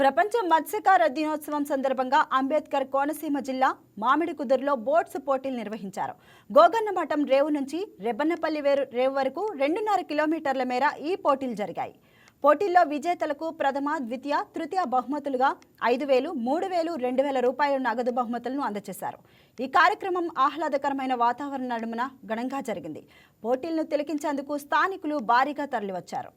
ప్రపంచ మత్స్యకార దినోత్సవం సందర్భంగా అంబేద్కర్ కోనసీమ జిల్లా మామిడి కుదురులో బోట్స్ పోటీలు నిర్వహించారు. గోగన్నమఠం రేవు నుంచి రెబ్బన్నపల్లి వేరు రేవు వరకు రెండున్నర కిలోమీటర్ల మేర ఈ పోటీలు జరిగాయి. పోటీల్లో విజేతలకు ప్రథమ ద్వితీయ తృతీయ బహుమతులుగా ఐదు వేలు మూడు వేలు రెండు వేల రూపాయల నగదు బహుమతులను అందజేశారు. ఈ కార్యక్రమం ఆహ్లాదకరమైన వాతావరణ నడుమున ఘనంగా జరిగింది. పోటీలను తిలకించేందుకు స్థానికులు భారీగా తరలివచ్చారు.